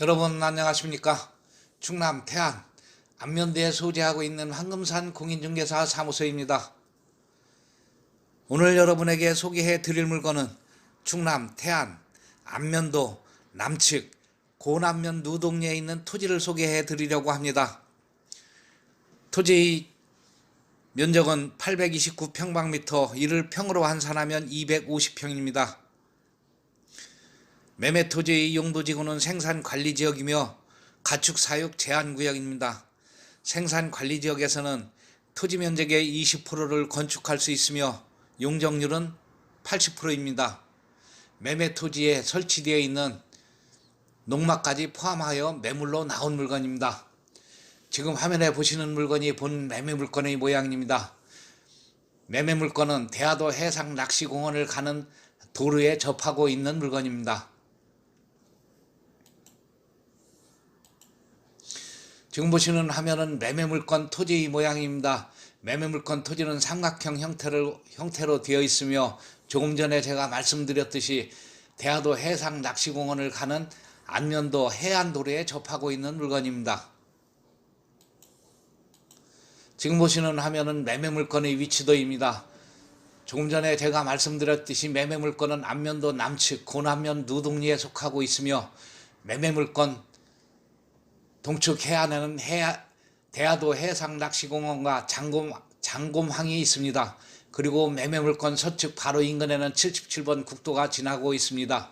여러분 안녕하십니까? 충남 태안 안면대에 소재하고 있는 황금산 공인중개사 사무소입니다. 오늘 여러분에게 소개해 드릴 물건은 충남 태안 안면도 남측 고남면 누동리에 있는 토지를 소개해 드리려고 합니다. 토지의 면적은 829평방미터 이를 평으로 환산하면 250평입니다 매매 토지의 용도지구는 생산관리지역이며 가축사육 제한구역입니다. 생산관리지역에서는 토지 면적의 20%를 건축할 수 있으며 용적률은 80%입니다. 매매 토지에 설치되어 있는 농막까지 포함하여 매물로 나온 물건입니다. 지금 화면에 보시는 물건이 본 매매 물건의 모양입니다. 매매 물건은 대하도 해상 낚시공원을 가는 도로에 접하고 있는 물건입니다. 지금 보시는 화면은 매매물건 토지 모양입니다. 매매물건 토지는 삼각형 형태로, 형태로 되어 있으며 조금 전에 제가 말씀드렸듯이 대하도 해상 낚시공원을 가는 안면도 해안도로에 접하고 있는 물건입니다. 지금 보시는 화면은 매매물건의 위치도입니다. 조금 전에 제가 말씀드렸듯이 매매물건은 안면도 남측 고남면 누동리에 속하고 있으며 매매물건 동측 해안에는 해안, 대하도 해상낚시공원과 장곰, 장곰항이 있습니다. 그리고 매매물건 서측 바로 인근에는 77번 국도가 지나고 있습니다.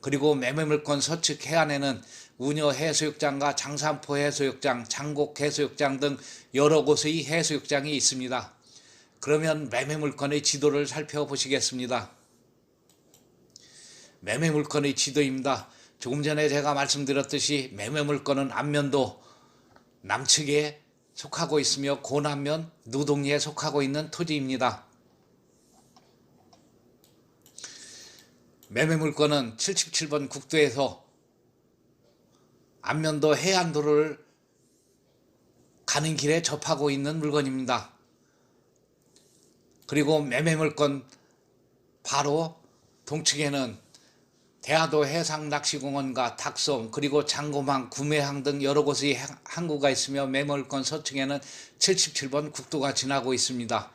그리고 매매물건 서측 해안에는 우녀 해수욕장과 장산포 해수욕장, 장곡 해수욕장 등 여러 곳의 해수욕장이 있습니다. 그러면 매매물건의 지도를 살펴보시겠습니다. 매매물건의 지도입니다. 조금 전에 제가 말씀드렸듯이 매매물건은 안면도 남측에 속하고 있으며 고남면 누동리에 속하고 있는 토지입니다. 매매물건은 77번 국도에서 안면도 해안도로를 가는 길에 접하고 있는 물건입니다. 그리고 매매물건 바로 동측에는 대하도 해상낚시공원과 닭섬 그리고 장고망 구매항 등 여러 곳의 항구가 있으며 매물권 서측에는 77번 국도가 지나고 있습니다.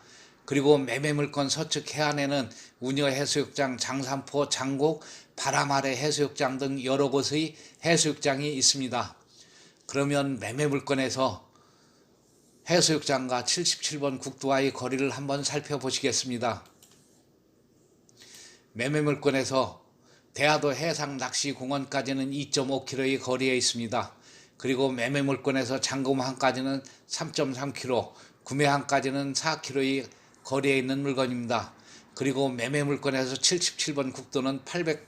그리고 매매물권 서측 해안에는 우녀 해수욕장, 장산포, 장곡, 바람 아래 해수욕장 등 여러 곳의 해수욕장이 있습니다. 그러면 매매물권에서 해수욕장과 77번 국도와의 거리를 한번 살펴보시겠습니다. 매매물권에서 대하도 해상 낚시 공원까지는 2.5km의 거리에 있습니다. 그리고 매매 물건에서 장금항까지는 3.3km, 구매항까지는 4km의 거리에 있는 물건입니다. 그리고 매매 물건에서 77번 국도는 800,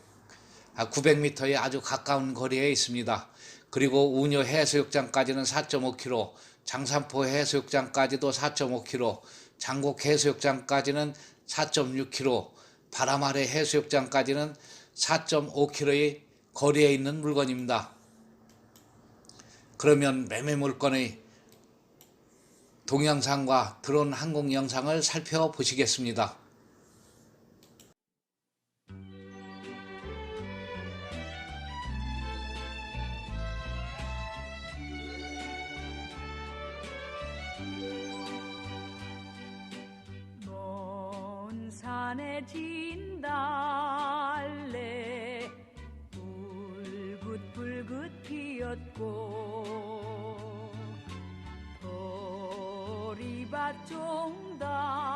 아, 900m의 아주 가까운 거리에 있습니다. 그리고 우녀 해수욕장까지는 4.5km, 장산포 해수욕장까지도 4.5km, 장곡 해수욕장까지는 4.6km, 바람 아래 해수욕장까지는 4.5km의 거리에 있는 물건입니다. 그러면 매매 물건의 동영상과 드론 항공 영상을 살펴보시겠습니다. 먼 산에 진달 불긋불긋 피었고 보리밭 종달새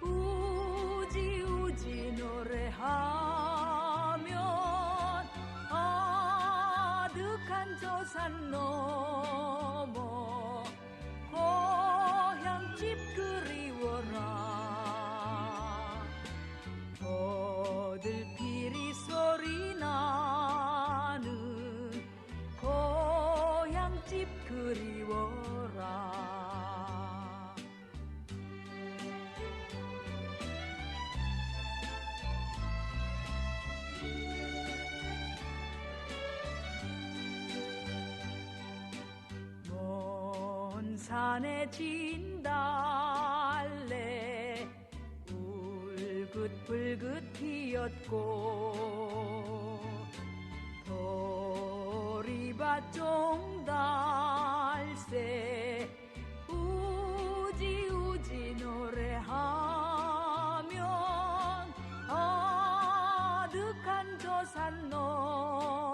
우지우지 노래하면 아득한 저산 넘 산에 진 달래. 울긋불긋 피었고. 소리밭 종달새. 우지 우지 노래하면 아득한 저산 넘어